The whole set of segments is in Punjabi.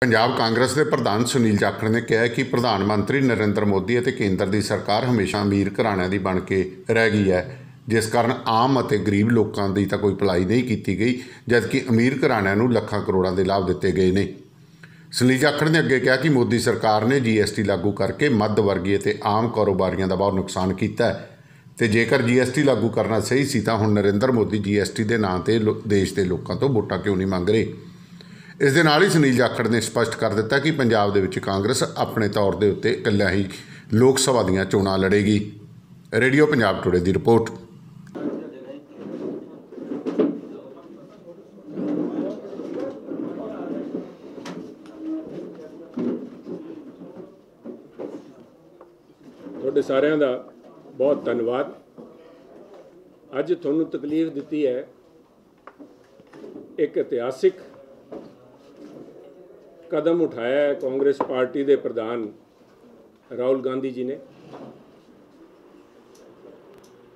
ਪੰਜਾਬ ਕਾਂਗਰਸ ਦੇ ਪ੍ਰਧਾਨ ਸੁਨੀਲ ਜਾਖੜ ਨੇ ਕਿਹਾ ਕਿ ਪ੍ਰਧਾਨ ਮੰਤਰੀ ਨਰਿੰਦਰ ਮੋਦੀ ਅਤੇ ਕੇਂਦਰ ਦੀ ਸਰਕਾਰ ਹਮੇਸ਼ਾ ਅਮੀਰ ਘਰਾਣਿਆਂ ਦੀ ਬਣ ਕੇ ਰਹਿ ਗਈ ਹੈ। ਜਿਸ ਕਾਰਨ ਆਮ ਅਤੇ ਗਰੀਬ ਲੋਕਾਂ ਦੀ ਤਾਂ ਕੋਈ ਭਲਾਈ ਨਹੀਂ ਕੀਤੀ ਗਈ, ਜਦਕਿ ਅਮੀਰ ਘਰਾਣਿਆਂ ਨੂੰ ਲੱਖਾਂ ਕਰੋੜਾਂ ਦੇ ਲਾਭ ਦਿੱਤੇ ਗਏ ਨੇ। ਸੁਨੀਲ ਜਾਖੜ ਨੇ ਅੱਗੇ ਕਿਹਾ ਕਿ ਮੋਦੀ ਸਰਕਾਰ ਨੇ ਜੀਐਸਟੀ ਲਾਗੂ ਕਰਕੇ ਮੱਧ ਵਰਗੀ ਅਤੇ ਆਮ ਕਾਰੋਬਾਰੀਆਂ ਦਾ ਬਹੁਤ ਨੁਕਸਾਨ ਕੀਤਾ ਹੈ। ਤੇ ਜੇਕਰ ਜੀਐਸਟੀ ਲਾਗੂ ਕਰਨਾ ਸਹੀ ਸੀ ਤਾਂ ਹੁਣ ਨਰਿੰਦਰ ਮੋਦੀ ਜੀਐਸਟੀ ਦੇ ਨਾਂ ਤੇ ਲੋ- ਦੇਸ਼ ਦੇ ਲੋਕਾਂ ਤੋਂ ਵੋਟਾਂ ਕਿਉਂ ਨਹੀਂ ਮੰਗ ਰਹੇ? ਇਸ ਦੇ ਨਾਲ ਹੀ ਸੁਨੀਲ ਜਾਖੜ ਨੇ ਸਪਸ਼ਟ ਕਰ ਦਿੱਤਾ ਕਿ ਪੰਜਾਬ ਦੇ ਵਿੱਚ ਕਾਂਗਰਸ ਆਪਣੇ ਤੌਰ ਦੇ ਉੱਤੇ ਇਕੱਲਿਆਂ ਹੀ ਲੋਕ ਸਭਾ ਦੀਆਂ ਚੋਣਾਂ ਲੜੇਗੀ। ਰੇਡੀਓ ਪੰਜਾਬ ਟੁਡੇ ਦੀ ਰਿਪੋਰਟ। ਤੁਹਾਡੇ ਸਾਰਿਆਂ ਦਾ ਬਹੁਤ ਧੰਨਵਾਦ। ਅੱਜ ਤੁਹਾਨੂੰ ਤਕਲੀਫ ਦਿੱਤੀ ਹੈ ਇੱਕ ਇਤਿਹਾਸਿਕ ਕਦਮ ਉਠਾਇਆ ਹੈ ਕਾਂਗਰਸ ਪਾਰਟੀ ਦੇ ਪ੍ਰਧਾਨ ਰਾਹੁਲ ਗਾਂਧੀ ਜੀ ਨੇ।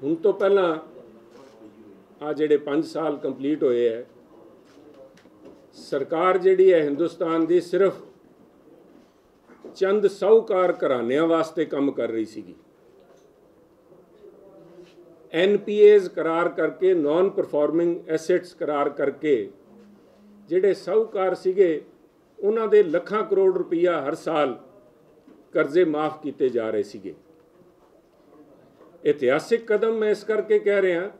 ਹੁਣ ਤੋਂ ਪਹਿਲਾਂ ਆ ਜਿਹੜੇ 5 ਸਾਲ ਕੰਪਲੀਟ ਹੋਏ ਹੈ, ਸਰਕਾਰ ਜਿਹੜੀ ਹੈ ਹਿੰਦੁਸਤਾਨ ਦੀ ਸਿਰਫ ਚੰਦ ਸਾਹੂਕਾਰ ਘਰਾਣਿਆਂ ਵਾਸਤੇ ਕੰਮ ਕਰ ਰਹੀ ਸੀਗੀ। ਐਨਪੀਏਜ਼ ਕਰਾਰ ਕਰਕੇ ਨਾਨ ਪਰਫਾਰਮਿੰਗ ਐਸੈਟਸ ਕਰਾਰ ਕਰਕੇ, ਜਿਹੜੇ ਸਾਹੂਕਾਰ ਸੀਗੇ ਉਹਨਾਂ ਦੇ ਲੱਖਾਂ ਕਰੋੜ ਰੁਪਈਆ ਹਰ ਸਾਲ ਕਰਜ਼ੇ ਮਾਫ ਕੀਤੇ ਜਾ ਰਹੇ ਸੀਗੇ। ਇਤਿਹਾਸਿਕ ਕਦਮ ਮੈਂ ਇਸ ਕਰਕੇ ਕਹਿ ਰਿਹਾ,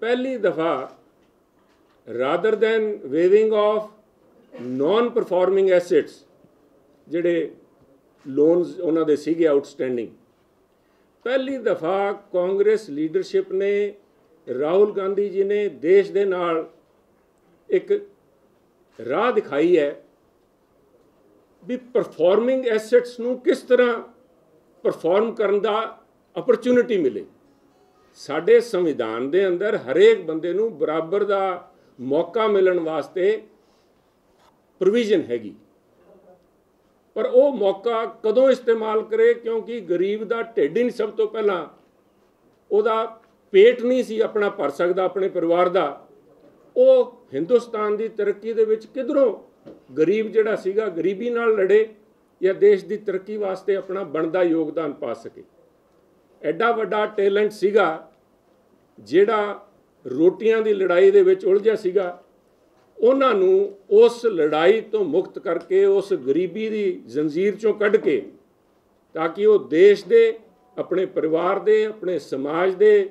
ਪਹਿਲੀ ਦਫਾ rather than waiving of non performing assets ਜਿਹੜੇ ਲੋਨਸ ਉਹਨਾਂ ਦੇ ਸੀਗੇ ਆਊਟਸਟੈਂਡਿੰਗ ਪਹਿਲੀ ਦਫਾ ਕਾਂਗਰਸ ਲੀਡਰਸ਼ਿਪ ਨੇ ਰਾਹੁਲ ਗਾਂਧੀ ਜੀ ਨੇ ਦੇਸ਼ ਦੇ ਨਾਲ ਇੱਕ ਰਾਹ ਦਿਖਾਈ ਹੈ ਵੀ ਪਰਫਾਰਮਿੰਗ ਐਸੈਟਸ ਨੂੰ ਕਿਸ ਤਰ੍ਹਾਂ ਪਰਫਾਰਮ ਕਰਨ ਦਾ ਅਪਰਚੂਨਿਟੀ ਮਿਲੇ। ਸਾਡੇ ਸੰਵਿਧਾਨ ਦੇ ਅੰਦਰ ਹਰੇਕ ਬੰਦੇ ਨੂੰ ਬਰਾਬਰ ਦਾ ਮੌਕਾ ਮਿਲਣ ਵਾਸਤੇ ਪ੍ਰੋਵੀਜ਼ਨ ਹੈਗੀ। ਪਰ ਉਹ ਮੌਕਾ ਕਦੋਂ ਇਸਤੇਮਾਲ ਕਰੇ ਕਿਉਂਕਿ ਗਰੀਬ ਦਾ ਢਿੱਡ ਹੀ ਨਹੀਂ ਸਭ ਤੋਂ ਪਹਿਲਾਂ। ਉਹਦਾ ਪੇਟ ਨਹੀਂ ਸੀ ਆਪਣਾ ਭਰ ਸਕਦਾ ਆਪਣੇ ਪਰਿਵਾਰ ਦਾ। ਉਹ ਹਿੰਦੁਸਤਾਨ ਦੀ ਤਰੱਕੀ ਦੇ ਵਿੱਚ ਕਿਧਰੋਂ ਗਰੀਬ ਜਿਹੜਾ ਸੀਗਾ, ਗਰੀਬੀ ਨਾਲ ਲੜੇ ਜਾਂ ਦੇਸ਼ ਦੀ ਤਰੱਕੀ ਵਾਸਤੇ ਆਪਣਾ ਬਣਦਾ ਯੋਗਦਾਨ ਪਾ ਸਕੇ। ਐਡਾ ਵੱਡਾ ਟੈਲੈਂਟ ਸੀਗਾ, ਜਿਹੜਾ ਰੋਟੀਆਂ ਦੀ ਲੜਾਈ ਦੇ ਵਿੱਚ ਉਲਝਿਆ ਸੀਗਾ। ਉਹਨਾਂ ਨੂੰ ਉਸ ਲੜਾਈ ਤੋਂ ਮੁਕਤ ਕਰਕੇ, ਉਸ ਗਰੀਬੀ ਦੀ ਜ਼ੰਜੀਰ ਚੋਂ ਕੱਢ ਕੇ ਤਾਂ ਕਿ ਉਹ ਦੇਸ਼ ਦੇ, ਆਪਣੇ ਪਰਿਵਾਰ ਦੇ, ਆਪਣੇ ਸਮਾਜ ਦੇ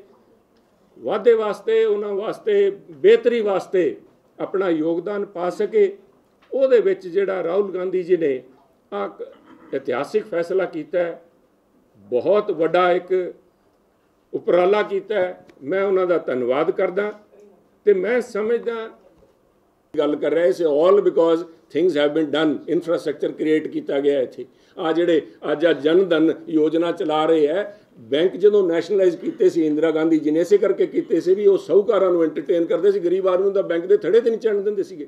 ਵਾਧੇ ਵਾਸਤੇ, ਉਹਨਾਂ ਵਾਸਤੇ ਬਿਹਤਰੀ ਵਾਸਤੇ ਆਪਣਾ ਯੋਗਦਾਨ ਪਾ ਸਕੇ। ਉਹਦੇ ਵਿੱਚ ਜਿਹੜਾ ਰਾਹੁਲ ਗਾਂਧੀ ਜੀ ਨੇ ਆ ਇਤਿਹਾਸਿਕ ਫੈਸਲਾ ਕੀਤਾ ਹੈ। ਬਹੁਤ ਵੱਡਾ ਇੱਕ ਉਪਰਾਲਾ ਕੀਤਾ ਹੈ। ਮੈਂ ਉਹਨਾਂ ਦਾ ਧੰਨਵਾਦ ਕਰਦਾ ਤੇ ਮੈਂ ਸਮਝਦਾ ਗੱਲ ਕਰ ਰਿਹਾ ਇਸ all because things have been done infrastructure create ਕੀਤਾ ਗਿਆ ਇੱਥੇ। ਆ ਜਿਹੜੇ ਅੱਜ ਆ ਜਨ ਧਨ ਯੋਜਨਾ ਚਲਾ ਰਹੇ ਹੈ ਬੈਂਕ ਜਦੋਂ ਨੈਸ਼ਨਲਾਈਜ਼ ਕੀਤੇ ਸੀ ਇੰਦਰਾ ਗਾਂਧੀ ਜੀ ਨੇ, ਇਸੇ ਕਰਕੇ ਕੀਤੇ ਸੀ ਵੀ ਉਹ ਸੌਕਾਰਾਂ ਨੂੰ ਐਂਟਰਟੇਨ ਕਰਦੇ ਸੀ, ਗਰੀਬ ਆਦਮੀ ਨੂੰ ਤਾਂ ਬੈਂਕ ਦੇ ਥੜੇ ਤੇ ਨਹੀਂ ਚੜਨ ਦਿੰਦੇ ਸੀਗੇ।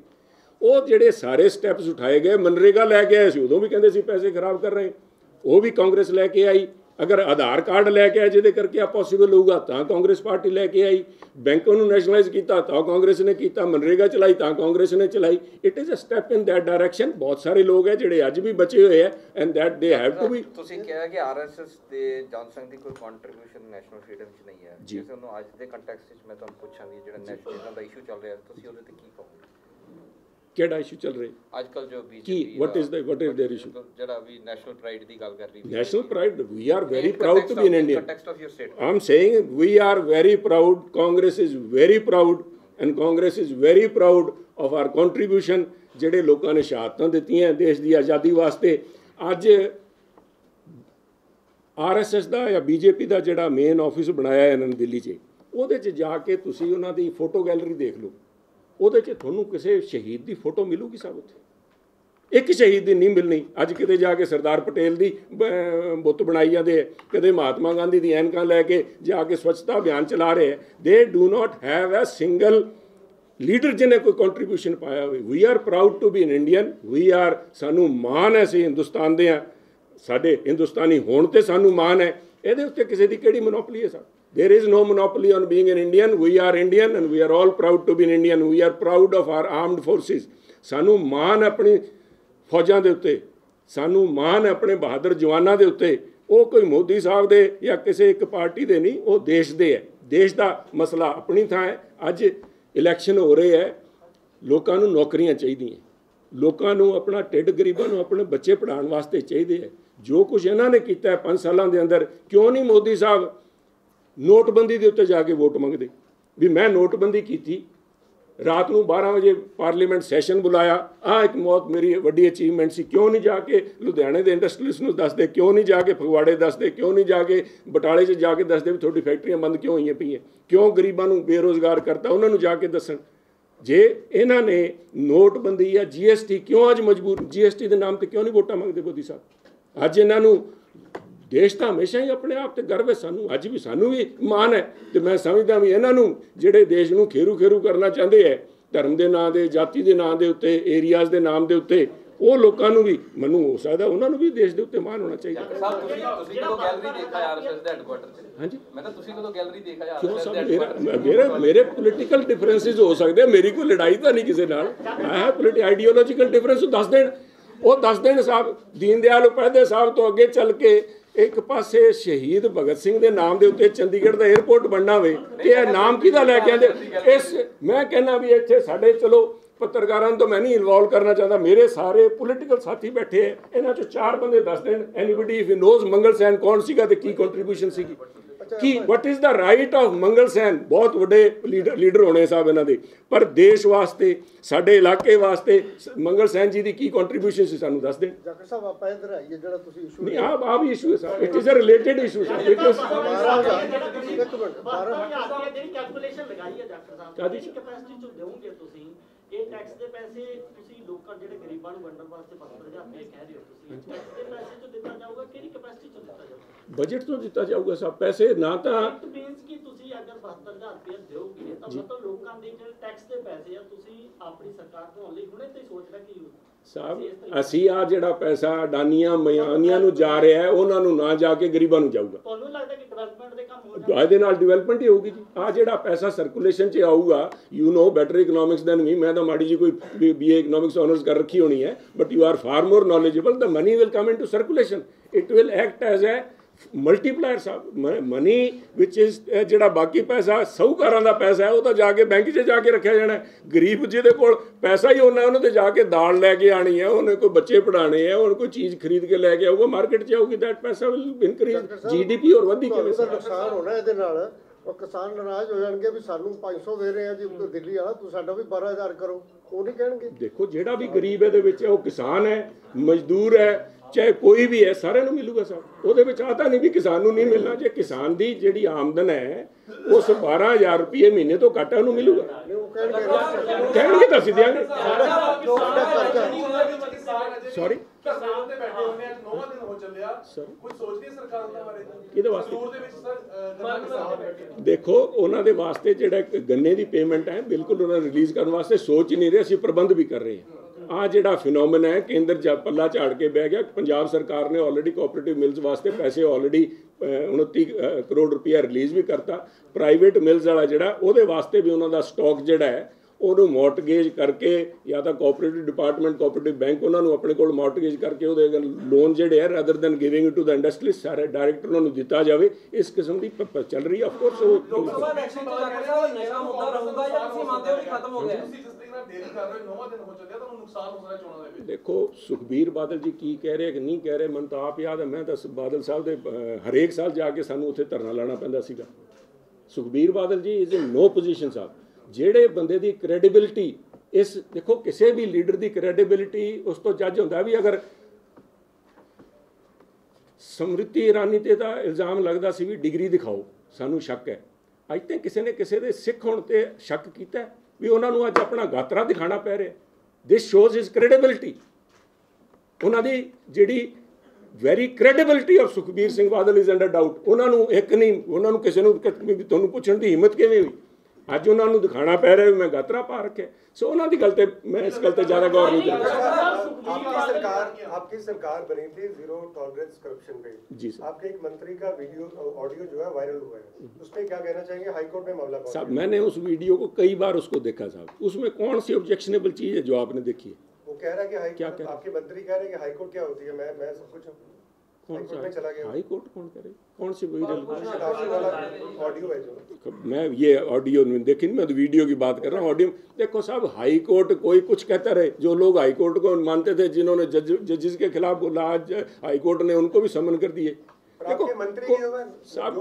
ਉਹ ਜਿਹੜੇ ਸਾਰੇ ਸਟੈਪਸ ਉਠਾਏ ਗਏ, ਮਨਰੇਗਾ ਲੈ ਕੇ ਆਏ ਸੀ, ਉਦੋਂ ਵੀ ਕਹਿੰਦੇ ਸੀ ਪੈਸੇ ਖਰਾਬ ਕਰ ਰਹੇ। ਉਹ ਵੀ ਕਾਂਗਰਸ ਲੈ ਕੇ ਆਈ। ਅਗਰ ਆਧਾਰ ਕਾਰਡ ਲੈ ਕੇ ਆਏ ਜਿਹਦੇ ਕਰਕੇ ਆ ਪੋਸੀਬਲ ਹੋਊਗਾ ਤਾਂ ਕਾਂਗਰਸ ਪਾਰਟੀ ਲੈ ਕੇ ਆਈ। ਬੈਂਕਾਂ ਨੂੰ ਨੈਸ਼ਨਲਾਈਜ਼ ਕੀਤਾ ਤਾਂ ਕਾਂਗਰਸ ਨੇ ਕੀਤਾ ਮਨਰੇਗਾ ਚਲਾਈ ਤਾਂ ਕਾਂਗਰਸ ਨੇ ਚਲਾਈ। It is a step in that direction ਬਹੁਤ ਸਾਰੇ ਲੋਕ ਹੈ ਜਿਹੜੇ ਅੱਜ ਵੀ ਬਚੇ ਹੋਏ ਹੈ and that they have to be ਤੁਸੀਂ ਕਿਹਾ ਕਿ ਆਰਐਸਐਸ ਦੇ ਜਨਸੰਘ ਦੀ ਕੋਈ ਕੰਟਰੀਬਿਊਸ਼ਨ ਨੈਸ਼ਨਲ ਫਰੀडम 'ਚ ਨਹੀਂ ਹੈ। ਜਿਸ ਨੂੰ ਅੱਜ ਦੇ ਕੰਟੈਕਸਟ 'ਚ ਮੈਂ ਤੁਹਾਨੂੰ ਪੁੱਛਾਂ ਵੀ ਜਿਹੜਾ ਨੈਸ਼ਨਲਿਜ਼ਮ ਦਾ ਇਸ਼ੂ ਚੱਲ ਰਿਹਾ ਤੁਸੀਂ ਉਹਦੇ ਤੇ ਕੀ ਕਹੋਗੇ? ਕਿਹੜਾ ਇਸ਼ੂ ਚੱਲ ਰਿਹਾ ਅੱਜ ਕੱਲ ਜੋ ਕੀ BJP what is the what is their issue ਜਿਹੜਾ ਵੀ ਨੈਸ਼ਨਲ ਪ੍ਰਾਈਡ ਦੀ ਗੱਲ ਕਰ ਰਹੀ ਹੈ national pride we are very proud to be an indian context of your state I'm saying we are very proud, Congress is very proud, and Congress is very proud of our contribution ਜਿਹੜੇ ਲੋਕਾਂ ਨੇ ਸ਼ਹਾਦਤਾਂ ਦਿੱਤੀਆਂ ਦੇਸ਼ ਦੀ ਆਜ਼ਾਦੀ ਵਾਸਤੇ ਅੱਜ ਆਰਐਸਐਸ ਦਾ ਜਾਂ ਬੀਜੇਪੀ ਦਾ ਜਿਹੜਾ ਮੇਨ ਆਫਿਸ ਬਣਾਇਆ ਇਹਨਾਂ ਨੇ ਦਿੱਲੀ 'ਚ ਉਹਦੇ 'ਚ ਜਾ ਕੇ ਤੁਸੀਂ ਉਹਨਾਂ ਦੀ ਫੋਟੋ ਗੈਲਰੀ ਦੇਖ ਲਓ ਉਹਦੇ 'ਚ ਤੁਹਾਨੂੰ ਕਿਸੇ ਸ਼ਹੀਦ ਦੀ ਫੋਟੋ ਮਿਲੂਗੀ ਸਭ ਉੱਥੇ? ਇੱਕ ਸ਼ਹੀਦ ਦੀ ਨਹੀਂ ਮਿਲਣੀ। ਅੱਜ ਕਿਤੇ ਜਾ ਕੇ ਸਰਦਾਰ ਪਟੇਲ ਦੀ ਬ- ਬੁੱਤ ਬਣਾਈ ਜਾਂਦੇ ਹੈ ਕਦੇ ਮਹਾਤਮਾ ਗਾਂਧੀ ਦੀ ਐਨਕਾਂ ਲੈ ਕੇ ਜਾ ਕੇ ਸਵੱਛਤਾ ਅਭਿਆਨ ਚਲਾ ਰਹੇ ਹੈ they do not have a single leader ਜਿਹਨੇ ਕੋਈ ਕੰਟਰੀਬਿਊਸ਼ਨ ਪਾਇਆ ਹੋਵੇ। We are proud to be an Indian we are ਸਾਨੂੰ ਮਾਣ ਹੈ ਅਸੀਂ ਹਿੰਦੁਸਤਾਨ ਦੇ ਆ। ਸਾਡੇ ਹਿੰਦੁਸਤਾਨੀ ਹੋਣ ਤੇ ਸਾਨੂੰ ਮਾਣ ਹੈ। ਇਹਦੇ ਉੱਤੇ ਕਿਸੇ ਦੀ ਕਿਹੜੀ ਮੋਨੋਪੋਲੀ ਹੈ sir? There is no monopoly on being an indian. We are indian and we are all proud to be an indian. We are proud of our armed forces. ਸਾਨੂੰ ਮਾਣ ਆਪਣੀ ਫੌਜਾਂ ਦੇ ਉੱਤੇ ਸਾਨੂੰ ਮਾਣ ਹੈ ਆਪਣੇ ਬਹਾਦਰ ਜਵਾਨਾਂ ਦੇ ਉੱਤੇ ਉਹ ਕੋਈ ਮੋਦੀ ਸਾਹਿਬ ਦੇ ਜਾਂ ਕਿਸੇ ਇੱਕ ਪਾਰਟੀ ਦੇ ਨਹੀਂ ਉਹ ਦੇਸ਼ ਦੇ ਹੈ ਦੇਸ਼ ਦਾ ਮਸਲਾ ਆਪਣੀ ਥਾਂ ਹੈ ਅੱਜ ਇਲੈਕਸ਼ਨ ਹੋ ਰਹੇ ਹੈ ਲੋਕਾਂ ਨੂੰ ਨੌਕਰੀਆਂ ਚਾਹੀਦੀਆਂ ਲੋਕਾਂ ਨੂੰ ਆਪਣਾ ਢਿੱਡ ਗਰੀਬਾਂ ਨੂੰ ਆਪਣੇ ਬੱਚੇ ਪੜਾਉਣ ਵਾਸਤੇ ਚਾਹੀਦੇ ਹੈ ਜੋ ਕੁਝ ਇਹਨਾਂ ਨੇ ਕੀਤਾ ਹੈ 5 ਸਾਲਾਂ ਦੇ ਅੰਦਰ ਕਿਉਂ ਨਹੀਂ ਮੋਦੀ ਸਾਹਿਬ ਨੋਟਬੰਦੀ ਦੇ ਉੱਤੇ ਜਾ ਕੇ ਵੋਟ ਮੰਗਦੇ। ਵੀ ਮੈਂ ਨੋਟਬੰਦੀ ਕੀਤੀ। ਰਾਤ ਨੂੰ 12 ਵਜੇ ਪਾਰਲੀਮੈਂਟ ਸੈਸ਼ਨ ਬੁਲਾਇਆ। ਆ ਇੱਕ ਮੌਤ ਮੇਰੀ ਵੱਡੀ ਅਚੀਵਮੈਂਟ ਸੀ। ਕਿਉਂ ਨਹੀਂ ਜਾ ਕੇ ਲੁਧਿਆਣੇ ਦੇ ਇੰਡਸਟਰੀਅਲਿਸਟ ਨੂੰ ਦੱਸਦੇ? ਕਿਉਂ ਨਹੀਂ ਜਾ ਕੇ ਫਗਵਾੜੇ ਦੱਸਦੇ? ਕਿਉਂ ਨਹੀਂ ਜਾ ਕੇ ਬਟਾਲੇ 'ਚ ਜਾ ਕੇ ਦੱਸਦੇ ਵੀ ਤੁਹਾਡੀ ਫੈਕਟਰੀਆਂ ਬੰਦ ਕਿਉਂ ਹੋਈਆਂ ਪਈਆਂ? ਕਿਉਂ ਗਰੀਬਾਂ ਨੂੰ ਬੇਰੋਜ਼ਗਾਰ ਕਰਤਾ? ਉਹਨਾਂ ਨੂੰ ਜਾ ਕੇ ਦੱਸਣ। ਜੇ ਇਹਨਾਂ ਨੇ ਨੋਟਬੰਦੀ ਜਾਂ ਜੀਐਸਟੀ ਕਿਉਂ ਅੱਜ ਮਜਬੂਰ? ਜੀਐਸਟੀ ਦੇ ਨਾਮ ਤੇ ਕਿਉਂ ਨਹੀਂ ਵੋਟਾਂ ਮੰਗਦੇ ਬੋਦੀ ਸਾਹਿਬ? ਅੱਜ ਇਹਨਾਂ ਨੂੰ ਦੇਸ਼ ਤਾਂ ਹਮੇਸ਼ਾ ਹੀ ਆਪਣੇ ਆਪ ਤੇ ਗਰਵ ਹੈ ਸਾਨੂੰ ਅੱਜ ਵੀ ਸਾਨੂੰ ਵੀ ਮਾਣ ਹੈ ਤੇ ਮੈਂ ਸਮਝਦਾ ਵੀ ਇਹਨਾਂ ਨੂੰ ਜਿਹੜੇ ਦੇਸ਼ ਨੂੰ ਖੇਰੂ ਖੇਰੂ ਕਰਨਾ ਚਾਹੁੰਦੇ ਹੈ ਧਰਮ ਦੇ ਨਾਂ ਦੇ ਜਾਤੀ ਦੇ ਨਾਂ ਦੇ ਉੱਤੇ ਏਰੀਆਜ਼ ਦੇ ਨਾਮ ਦੇ ਉੱਤੇ ਉਹ ਲੋਕਾਂ ਨੂੰ ਵੀ ਮੈਨੂੰ ਹੋ ਸਕਦਾ ਉਹਨਾਂ ਨੂੰ ਵੀ ਦੇਸ਼ ਦੇ ਉੱਤੇ ਮਾਣ ਹੋਣਾ ਚਾਹੀਦਾ। ਸਾਹਿਬ ਤੁਸੀਂ ਤੁਸੀਂ ਕਦੋਂ ਗੈਲਰੀ ਦੇਖਾ ਆਰਐਸਐਸ ਦੇ ਹੈੱਡਕੁਆਟਰ 'ਚ ਹਾਂਜੀ। ਮੈਂ ਤਾਂ ਤੁਸੀਂ ਕਦੋਂ ਗੈਲਰੀ ਦੇਖਾ ਆਰਐਸਐਸ ਦੇ ਮੇਰਾ ਹੈੱਡਕੁਆਟਰ ਮੇਰੇ ਮੇਰੇ ਪੋਲੀਟੀਕਲ ਡਿਫਰੈਂਸਿਸ ਹੋ ਸਕਦੇ ਆ, ਮੇਰੀ ਕੋਈ ਲੜਾਈ ਤਾਂ ਨਹੀਂ ਕਿਸੇ ਨਾਲ। ਆਈ ਹੈ ਪੋਲੀਟੀ ਆਈਡੀਓਲੋਜੀਕਲ ਡਿਫਰੈਂਸ ਉਹ ਦੱਸ ਦੇਣ। ਉਹ ਦੱਸ ਦੇਣ ਸਾਹਿਬ ਦੀਨ ਦਿਆਲ ਉਪਾਧਿਆਏ ਸਾਹਿਬ ਤੋਂ ਅੱਗੇ ਚੱਲ ਕੇ ਇੱਕ ਪਾਸੇ ਸ਼ਹੀਦ ਭਗਤ ਸਿੰਘ ਦੇ ਨਾਮ ਦੇ ਉੱਤੇ ਚੰਡੀਗੜ੍ਹ ਦਾ 에ਅਰਪੋਰਟ ਬਣਨਾ ਵੇ, ਤੇ ਇਹ ਨਾਮ ਕਿਹਦਾ ਲੈ ਕੇ ਆਂਦੇ ਇਸ, ਮੈਂ ਕਹਿੰਦਾ ਵੀ ਇੱਥੇ ਸਾਡੇ, ਚਲੋ, ਪੱਤਰਕਾਰਾਂ ਤੋਂ ਮੈਂ ਨਹੀਂ ਇਨਵੋਲਵ ਕਰਨਾ ਚਾਹੁੰਦਾ, ਮੇਰੇ ਸਾਰੇ ਪੋਲੀਟੀਕਲ ਸਾਥੀ ਬੈਠੇ ਹੈ ਇਹਨਾਂ ਚੋਂ ਚਾਰ ਬੰਦੇ ਦੱਸ ਦੇਣ anybody if knows Mangal Sain ਕੌਣ ਸੀਗਾ ਤੇ ਕੀ ਕੰਟਰੀਬਿਊਸ਼ਨ ਸੀਗੀ? ਕੀ what is the right of Mangal Sain ਬਹੁਤ ਵੱਡੇ ਲੀਡਰ ਲੀਡਰ ਹੋਣੇ ਸਾਹਿਬ ਇਹਨਾਂ ਦੇ। ਪਰ ਦੇਸ਼ ਵਾਸਤੇ ਸਾਡੇ ਇਲਾਕੇ ਵਾਸਤੇ ਮੰਗਲ ਸੈਨ ਜੀ ਦੀ ਕੀ ਕੰਟਰੀਬਿਊਸ਼ਨ ਸੀ ਸਾਨੂੰ ਦੱਸ ਦੇਣ ਜਾਖੜ ਸਾਹਿਬ ਆਪਾਂ ਇੱਧਰ ਆਈਏ ਜਿਹੜਾ ਤੁਸੀਂ ਇਸ਼ੂ ਨਹੀਂ ਆਹ ਆਹ ਵੀ ਇਸ਼ੂ ਹੈ sir. It is a related issue sir. It is 12000 ਇੱਕ ਮਿੰਟ 12 ਹਜ਼ਾਰ। ਰੁਪਏ ਜਿਹੜੀ ਕੈਲਕੂਲੇਸ਼ਨ ਲਗਾਈ ਹੈ ਡਾਕਟਰ ਸਾਹਿਬ। ਕੈਪੈਸਿਟੀ ਚ? ਦਿਓਗੇ ਤੁਸੀਂ? ਇਹ ਟੈਕਸ ਦੇ ਪੈਸੇ ਤੁਸੀਂ ਲੋਕਾਂ ਜਿਹੜੇ ਗਰੀਬਾਂ ਨੂੰ ਵੰਡਣ ਵਾਸਤੇ 72000 ਰੁਪਏ ਕਹਿ ਰਹੇ ਹੋ ਤੁਸੀਂ ਟੈਕਸ ਦੇ ਪੈਸੇ ਚ ਦਿੱਤਾ ਜਾਊਗਾ ਕਿਹੜੀ ਕੈਪੈਸਿਟੀ ਚ ਦਿੱਤਾ ਜਾਊਗਾ? ਬਜਟ ਤੋਂ ਦਿੱਤਾ ਜਾਊਗਾ ਸਭ ਪੈਸੇ ਨਾ ਤਾਂ ਇਟ ਮੀਨਸ ਕਿ ਤੁਸੀਂ ਅਗਰ 72000 ਰੁਪਏ ਦਿਓਗੇ ਤਾਂ ਮਤਲਬ ਲੋਕਾਂ ਦੇ ਜਿਹੜੇ ਟੈਕਸ ਦੇ ਪੈਸੇ ਆ ਤੁਸੀਂ ਆਪਣੀ ਸਰਕਾਰ ਤੋਂ ਲਈ ਹੁਣੇ ਤੇ ਸੋਚ ਰੱਖੀ ਹੋ ਸਾਹਿਬ ਅਸੀਂ ਆ ਜਿਹੜਾ ਪੈਸਾ ਅਡਾਨੀਆਂ ਮਿਆਨੀਆਂ ਨੂੰ ਜਾ ਰਿਹਾ ਹੈ ਉਹਨਾਂ ਨੂੰ ਨਾ ਜਾ ਕੇ ਗਰੀਬਾਂ ਨੂੰ ਜਾਊਗਾ। ਤੁਹਾਨੂੰ ਲੱਗਦਾ ਕਿ ਡਿਵੈਲਪਮੈਂਟ ਦੇ ਕੰਮ ਹੋ ਜਾਣਗੇ ਇਹਦੇ ਨਾਲ ਡਿਵੈਲਪਮੈਂਟ ਹੀ ਹੋਊਗੀ ਜੀ। ਆ ਜਿਹੜਾ ਪੈਸਾ ਸਰਕੂਲੇਸ਼ਨ 'ਚ ਆਊਗਾ you know better economics than me ਮੈਂ ਤਾਂ ਮਾੜੀ ਜੀ ਕੋਈ ਬੀਏ ਇਕਨੋਮਿਕਸ ਆਨਰਸ ਕਰ ਰੱਖੀ ਹੋਣੀ ਹੈ but you are far more knowledgeable the money will come into circulation it will act as a multiplier Sahib money which is ਜਿਹੜਾ ਬਾਕੀ ਪੈਸਾ ਸਹੂਕਾਰਾਂ ਦਾ ਪੈਸਾ ਹੈ ਉਹ ਤਾਂ ਜਾ ਕੇ ਬੈਂਕ 'ਚ ਜਾ ਕੇ ਰੱਖਿਆ ਜਾਣਾ। ਗਰੀਬ ਜਿਹਦੇ ਕੋਲ ਪੈਸਾ ਹੀ ਉਹਨਾਂ ਉਹਨੇ ਤੇ ਜਾ ਕੇ ਦਾਲ ਲੈ ਕੇ ਆਣੀ ਹੈ ਉਹਨੇ ਕੋਈ ਬੱਚੇ ਪੜਾਣੇ ਹੈ ਉਹਨੇ ਕੋਈ ਚੀਜ਼ ਖਰੀਦ ਕੇ ਲੈ ਕੇ ਆਊਗਾ ਮਾਰਕੀਟ 'ਚ ਆਊਗੀ ਦੈਟ ਪੈਸਾ ਵਿਲ ਇਨਕਰੀਜ਼ ਜੀਡੀਪੀ ਹੋਰ ਵਧੀ ਕਿਵੇਂ? ਤਾਂ ਸਰ ਨੁਕਸਾਨ ਹੋਣਾ ਇਹਦੇ ਨਾਲ। ਉਹ ਕਿਸਾਨ ਨਾਰਾਜ਼ ਹੋ ਜਾਣਗੇ ਵੀ ਸਾਨੂੰ 500 ਦੇ ਰਹੇ ਆ ਜੀ ਦਿੱਲੀ ਵਾਲਾ ਤੁਸੀਂ ਸਾਡਾ ਵੀ 12000 ਕਰੋ। ਉਹ ਨਹੀਂ ਕਹਿਣਗੇ। ਦੇਖੋ ਜਿਹੜਾ ਵੀ ਗਰੀਬ ਇਹਦੇ ਵਿੱਚ ਉਹ ਕਿਸਾਨ ਹੈ ਮਜ਼ਦੂਰ ਹੈ ਚਾਹੇ ਕੋਈ ਵੀ ਹੈ, ਸਾਰਿਆਂ ਨੂੰ ਮਿਲੂਗਾ ਸਭ। ਉਹਦੇ ਵਿੱਚ ਆਹ ਤਾਂ ਨਹੀਂ ਵੀ ਕਿਸਾਨ ਨੂੰ ਨਹੀਂ ਮਿਲਣਾ। ਜੇ ਕਿਸਾਨ ਦੀ ਜਿਹੜੀ ਆਮਦਨ ਹੈ, ਉਸ 12000 ਰੁਪਏ ਮਹੀਨੇ ਤੋਂ ਘੱਟ ਉਹਨੂੰ ਮਿਲੂਗਾ। ਨਹੀਂ ਕਹਿਣਗੇ ਕਹਿਣਗੇ ਦਿਆਂਗੇ ਸੌਰੀ ਕਿਸਾਨ ਤੇ ਬੈਠੇ ਹੋਏ ਨੇ ਅੱਜ ਦਿਨ ਹੋ ਚੱਲਿਆ Sir. ਸੋਚਦੀ ਸਰਕਾਰ ਉਹਨਾਂ ਬਾਰੇ ਕਿਹਦੇ ਵਾਸਤੇ? ਦੇਖੋ, ਉਹਨਾਂ ਦੇ ਵਾਸਤੇ ਜਿਹੜਾ ਗੰਨੇ ਦੀ ਪੇਮੈਂਟ ਹੈ, ਬਿਲਕੁਲ ਉਹਨਾਂ ਰਿਲੀਜ਼ ਕਰਨ ਵਾਸਤੇ ਸੋਚ ਨਹੀਂ ਰਹੇ, ਅਸੀਂ ਪ੍ਰਬੰਧ ਵੀ ਕਰ ਰਹੇ ਹਾਂ। ਆ ਜਿਹੜਾ ਫਿਨੋਮੇਨਾ ਹੈ, ਕੇਂਦਰ ਜਾਂ ਪੱਲਾ ਝਾੜ ਕੇ ਬਹਿ ਗਿਆ। ਪੰਜਾਬ ਸਰਕਾਰ ਨੇ ਆਲਰੇਡੀ ਕੋਆਪਰੇਟਿਵ ਮਿਲਸ ਵਾਸਤੇ ਪੈਸੇ ਆਲਰੇਡੀ 29 ਕਰੋੜ ਰੁਪਇਆ ਰਿਲੀਜ਼ ਵੀ ਕਰਤਾ। ਪ੍ਰਾਈਵੇਟ ਮਿਲਸ ਵਾਲਾ ਜਿਹੜਾ, ਉਹਦੇ ਵਾਸਤੇ ਵੀ ਉਹਨਾਂ ਦਾ ਸਟਾਕ ਜਿਹੜਾ ਹੈ ਉਹਨੂੰ ਮੌਰਟਗੇਜ ਕਰਕੇ ਜਾਂ ਤਾਂ ਕੋਆਪਰੇਟਿਵ ਡਿਪਾਰਟਮੈਂਟ ਕੋਆਪਰੇਟਿਵ ਬੈਂਕ ਉਹਨਾਂ ਨੂੰ ਆਪਣੇ ਕੋਲ ਮੌਰਟਗੇਜ ਕਰਕੇ ਉਹਦੇ ਲੋਨ ਜਿਹੜੇ ਹੈ rather than giving to the industries ਸਾਰੇ ਡਾਇਰੈਕਟ ਉਹਨਾਂ ਨੂੰ ਦਿੱਤਾ ਜਾਵੇ। ਇਸ ਕਿਸਮ ਦੀ ਪ- ਪ- ਚੱਲ ਰਹੀ ਹੈ ਆਫ ਕੋਰਸ ਉਹ ਇਲੈਕਸ਼ਨ ਤੋਂ ਲੱਗ ਰਿਹਾ ਨਸ਼ਾ ਮੁੱਦਾ ਰਹੂਗਾ ਜਾਂ ਤੁਸੀਂ ਮੰਨਦੇ ਹੋ ਕਿ ਖਤਮ ਹੋ ਗਿਆ। ਤੁਸੀਂ ਜਿਸ ਤਰੀਕੇ ਨਾਲ ਦੇਰੀ ਕਰ ਰਹੇ ਹੋ ਨੌਵਾਂ ਦਿਨ ਹੋ ਚੱਲਿਆ ਤੁਹਾਨੂੰ ਨੁਕਸਾਨ ਹੋ ਸਕਦਾ ਚੋਣਾਂ ਦੇ ਵਿੱਚ। ਦੇਖੋ ਸੁਖਬੀਰ ਬਾਦਲ ਜੀ ਕੀ ਕਹਿ ਰਹੇ ਕਿ ਨਹੀਂ ਕਹਿ ਰਹੇ ਮੈਨੂੰ ਤਾਂ ਆਪ ਯਾਦ ਹੈ ਮੈਂ ਤਾਂ ਬਾਦਲ ਸਾਹਿਬ ਦੇ ਹਰੇਕ ਸਾਲ ਜਾ ਕੇ ਸਾਨੂੰ ਉੱਥੇ ਧਰਨਾ ਲਾਣਾ ਪੈਂਦਾ ਸੀਗਾ। Sukhbir Badal ji is in no position ਸਾਹਿਬ। ਜਿਹੜੇ ਬੰਦੇ ਦੀ ਕ੍ਰੈਡੀਬਿਲਿਟੀ ਇਸ, ਦੇਖੋ, ਕਿਸੇ ਵੀ ਲੀਡਰ ਦੀ ਕ੍ਰੈਡੀਬਿਲਿਟੀ ਉਸ ਤੋਂ ਜੱਜ ਹੁੰਦਾ ਵੀ ਅਗਰ ਸਮ੍ਰਿਤੀ ਇਰਾਨੀ ਤੇ ਤਾਂ ਇਲਜ਼ਾਮ ਲੱਗਦਾ ਸੀ ਵੀ ਡਿਗਰੀ ਦਿਖਾਓ, ਸਾਨੂੰ ਸ਼ੱਕ ਹੈ। ਅੱਜ ਤੇ ਕਿਸੇ ਨੇ ਕਿਸੇ ਦੇ ਸਿੱਖ ਹੋਣ ਤੇ ਸ਼ੱਕ ਕੀਤਾ ਵੀ ਉਹਨਾਂ ਨੂੰ ਅੱਜ ਆਪਣਾ ਗਾਤਰਾ ਦਿਖਾਣਾ ਪੈ ਰਿਹਾ ਦਿਸ ਸ਼ੋਜ਼ ਹਿਸ ਕ੍ਰੈਡੀਬਿਲਿਟੀ ਉਹਨਾਂ ਦੀ ਜਿਹੜੀ very credibility of Sukhbir Singh Badal is under doubt ਉਹਨਾਂ ਨੂੰ ਇੱਕ ਨਹੀਂ, ਉਹਨਾਂ ਨੂੰ ਕਿਸੇ ਨੂੰ ਤੁਹਾਨੂੰ ਪੁੱਛਣ ਦੀ ਹਿੰਮਤ ਕਿਵੇਂ ਹੋਈ? ਅੱਜ ਉਹਨਾਂ ਨੂੰ ਦਿਖਾਣਾ ਪੈ ਰਿਹਾ ਵੀ ਮੈਂ ਗਾਤਰਾ ਪਾ ਰੱਖਿਆ ਸੋ ਉਹਨਾਂ ਦੀ ਗੱਲ ਤੇ ਮੈਂ ਇਸ ਗੱਲ ਤੇ ਜ਼ਿਆਦਾ ਗੌਰ ਨਹੀਂ ਕਰਦਾ आपकी सरकार आपकी सरकार बनी थी जीरो टॉलरेंस करप्शन पे जी सर। आपके एक मंत्री का वीडियो ऑडियो जो है वायरल हुआ है उसमें क्या कहना चाहेंगे हाई कोर्ट में मामला पहुंच साहब गया। मैंने उस वीडियो को कई बार उसको देखा साहब उसमें कौन सी ऑब्जेक्शनेबल चीज़ है जो आपने देखी है वो वो कह रहा है कि हाई क्या कह रहा है? आपके मंत्री कह रहे हैं कि हाई कोर्ट क्या होती है मैं मैं सब कुछ कौन सा हाई कोर्ट कौन करे? कौन सी वही मैं ये ऑडियो में देखी मैं तो वीडियो की बात कर रहा हूँ ऑडियो। देखो साहब हाई कोर्ट कोई कुछ कहता रहे। जो लोग हाई कोर्ट को मानते थे जिन्होंने जज जजेस के खिलाफ बोला आज हाई कोर्ट ने उनको भी समन कर दिए। साहब,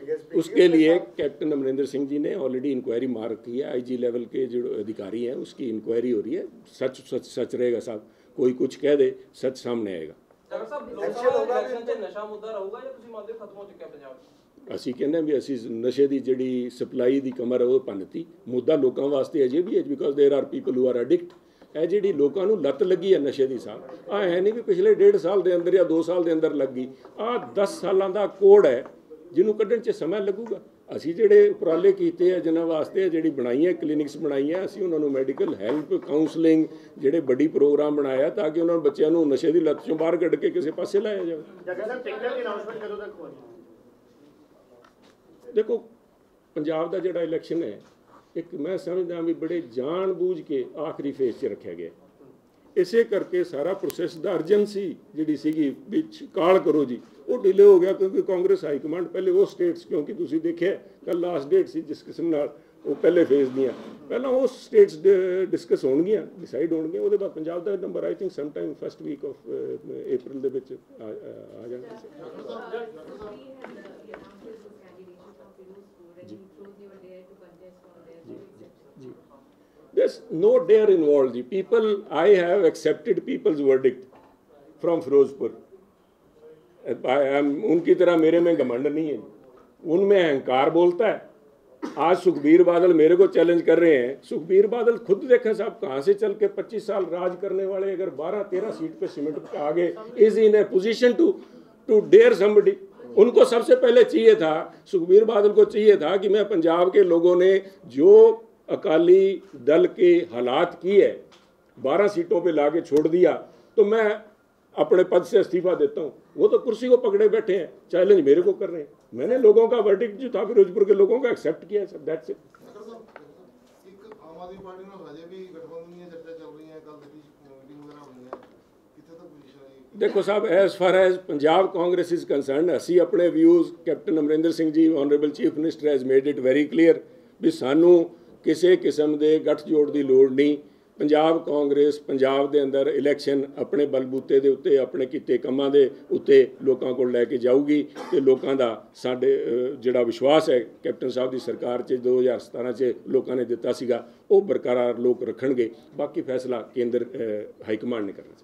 डीएसपी उसके लिए कैप्टन अमरिंदर सिंह जी ने ऑलरेडी इंक्वायरी मार रखी है आईजी लेवल के जो अधिकारी हैं उसकी इंक्वायरी हो रही है। सच सच सच रहेगा साहब। कोई कुछ कह दे सच सामने आएगा ਡਾਕਟਰ ਸਾਹਿਬ ਲੋਕ ਸਭਾ ਇਲੈਕਸ਼ਨ 'ਚ ਨਸ਼ਾ ਮੁੱਦਾ ਰਹੂਗਾ ਜਾਂ ਤੁਸੀਂ ਮੰਨਦੇ ਹੋ ਖਤਮ ਹੋ ਚੁੱਕਿਆ ਪੰਜਾਬ 'ਚ ਅਸੀਂ ਕਹਿੰਦੇ ਹਾਂ ਵੀ ਅਸੀਂ ਨਸ਼ੇ ਦੀ ਜਿਹੜੀ ਸਪਲਾਈ ਦੀ ਕਮਰ ਹੈ ਉਹ ਭੰਨਤੀ ਮੁੱਦਾ ਲੋਕਾਂ ਵਾਸਤੇ ਅਜੇ ਵੀ ਹੈ because there are people who are addict ਇਹ ਜਿਹੜੀ ਲੋਕਾਂ ਨੂੰ ਲੱਤ ਲੱਗੀ ਹੈ ਨਸ਼ੇ ਦੀ ਸਾਹ ਆ ਹੈ ਨਹੀਂ ਵੀ ਪਿਛਲੇ ਡੇਢ ਸਾਲ ਦੇ ਅੰਦਰ ਜਾਂ 2 ਸਾਲ ਦੇ ਅੰਦਰ ਲੱਗੀ ਆ 10 ਸਾਲਾਂ ਦਾ ਕੋਡ ਹੈ ਜਿਹਨੂੰ ਕੱਢਣ 'ਚ ਸਮਾਂ ਲੱਗੂਗਾ ਅਸੀਂ ਜਿਹੜੇ ਉਪਰਾਲੇ ਕੀਤੇ ਆ ਜਿਨ੍ਹਾਂ ਵਾਸਤੇ ਜਿਹੜੀ ਬਣਾਈਆਂ ਕਲੀਨਿਕਸ ਬਣਾਈਆਂ ਅਸੀਂ ਉਹਨਾਂ ਨੂੰ ਮੈਡੀਕਲ ਹੈਲਪ ਕਾਉਂਸਲਿੰਗ ਜਿਹੜੇ ਵੱਡੀ ਪ੍ਰੋਗਰਾਮ ਬਣਾਇਆ ਤਾਂ ਕਿ ਉਹਨਾਂ ਨੂੰ ਬੱਚਿਆਂ ਨੂੰ ਨਸ਼ੇ ਦੀ ਲੱਤ ਚੋਂ ਬਾਹਰ ਕੱਢ ਕੇ ਕਿਸੇ ਪਾਸੇ ਲਾਇਆ ਜਾਵੇ। ਜਗ੍ਹਾ ਸਰ ਟਿਕਟਾਂ ਦੀ ਅਨਾਉਂਸਮੈਂਟ ਕਦੋਂ ਤੱਕ ਹੋਣੀ? ਦੇਖੋ ਪੰਜਾਬ ਦਾ ਜਿਹੜਾ ਇਲੈਕਸ਼ਨ ਹੈ ਇੱਕ ਮੈਂ ਸਮਝਦਾ ਵੀ ਬੜੇ ਜਾਣ-ਬੂਝ ਕੇ ਆਖਰੀ ਫੇਜ਼ 'ਚ ਰੱਖਿਆ ਗਿਆ। ਇਸੇ ਕਰਕੇ ਸਾਰਾ ਪ੍ਰੋਸੈਸ ਦਾ ਅਰਜੈਂਸੀ ਜਿਹੜੀ ਸੀਗੀ ਵਿੱਚ ਕਾਲ ਕਰੋ ਜੀ। ਉਹ ਡਿਲੇ ਹੋ ਗਿਆ ਕਿਉਂਕਿ ਕਾਂਗਰਸ ਹਾਈ ਕਮਾਂਡ ਪਹਿਲੇ ਉਹ ਸਟੇਟਸ ਕਿਉਂਕਿ ਤੁਸੀਂ ਦੇਖਿਆ ਕੱਲ ਲਾਸਟ ਡੇਟ ਸੀ ਜਿਸ ਕਿਸਮ ਨਾਲ, ਉਹ ਪਹਿਲੇ ਫੇਜ਼ ਦੀਆਂ। ਪਹਿਲਾਂ ਉਹ ਸਟੇਟਸ ਡਿਸਕਸ ਹੋਣਗੀਆਂ ਡਿਸਾਈਡ ਹੋਣਗੀਆਂ, ਉਹਦੇ ਬਾਅਦ ਪੰਜਾਬ ਦਾ number I think some time first week of April ਦੇ ਵਿੱਚ ਆ ਜਾਣਾ There's no dare involved. The people, I have accepted people's verdict from Firozpur. उनकी तरह मेरे में घमंड नहीं है। उनमें अहंकार बोलता है। आज सुखबीर बादल मेरे को चैलेंज कर रहे हैं। सुखबीर बादल खुद देखें साहब कहाँ से चल के 25 साल राज करने वाले अगर 12-13 सीट पे सीमेंट आगे is in a position to to dare somebody उनको सबसे पहले चाहिए था सुखबीर बादल को चाहिए था कि मैं पंजाब के लोगों ने जो अकाली दल के हालात की है बारह सीटों पे लाके छोड़ दिया तो मैं अपने पद से इस्तीफा देता हूँ वो तो कुर्सी को पकड़े बैठे हैं चैलेंज मेरे को कर रहे हैं मैंने लोगों का वर्डिक्ट जो था फिरोजपुर के लोगों का एक्सेप्ट किया सब दैट्स इट ਇੱਕ ਆਮ ਆਦਮੀ ਪਾਰਟੀ ਨਾਲ ਹਜੇ ਵੀ ਗਠਬੰਧਨ ਦੀਆਂ ਚਰਚਾ ਚੱਲ ਰਹੀਆਂ ਕੱਲ ਦੀ ਮੀਟਿੰਗ ਵਗੈਰਾ ਹੋਈ ਹੈ ਕਿੱਥੇ ਤੱਕ ਪੋਜੀਸ਼ਨ ਹੈ ਦੇਖੋ ਸਾਹਿਬ as far as Punjab Congress is concerned ਅਸੀਂ ਆਪਣੇ views Captain Amarinder Singh ji honourable chief minister has made it very clear ਵੀ ਸਾਨੂੰ ਕਿਸੇ ਕਿਸਮ ਦੇ ਗੱਠਜੋੜ ਦੀ ਲੋੜ ਨਹੀਂ। ਪੰਜਾਬ ਕਾਂਗਰਸ ਪੰਜਾਬ ਦੇ ਅੰਦਰ ਇਲੈਕਸ਼ਨ ਆਪਣੇ ਬਲਬੂਤੇ ਦੇ ਉੱਤੇ, ਆਪਣੇ ਕੀਤੇ ਕੰਮਾਂ ਦੇ ਉੱਤੇ ਲੋਕਾਂ ਕੋਲ ਲੈ ਕੇ ਜਾਊਗੀ ਤੇ ਲੋਕਾਂ ਦਾ ਸਾਡੇ ਜਿਹੜਾ ਵਿਸ਼ਵਾਸ ਹੈ, ਕੈਪਟਨ ਸਾਹਿਬ ਦੀ ਸਰਕਾਰ 'ਚ 2017 'ਚ ਲੋਕਾਂ ਨੇ ਦਿੱਤਾ ਸੀਗਾ, ਉਹ ਬਰਕਰਾਰ ਲੋਕ ਰੱਖਣਗੇ। ਬਾਕੀ ਫੈਸਲਾ ਕੇਂਦਰ ਹਾਈ ਕਮਾਂਡ ਨੇ ਕਰਨਾ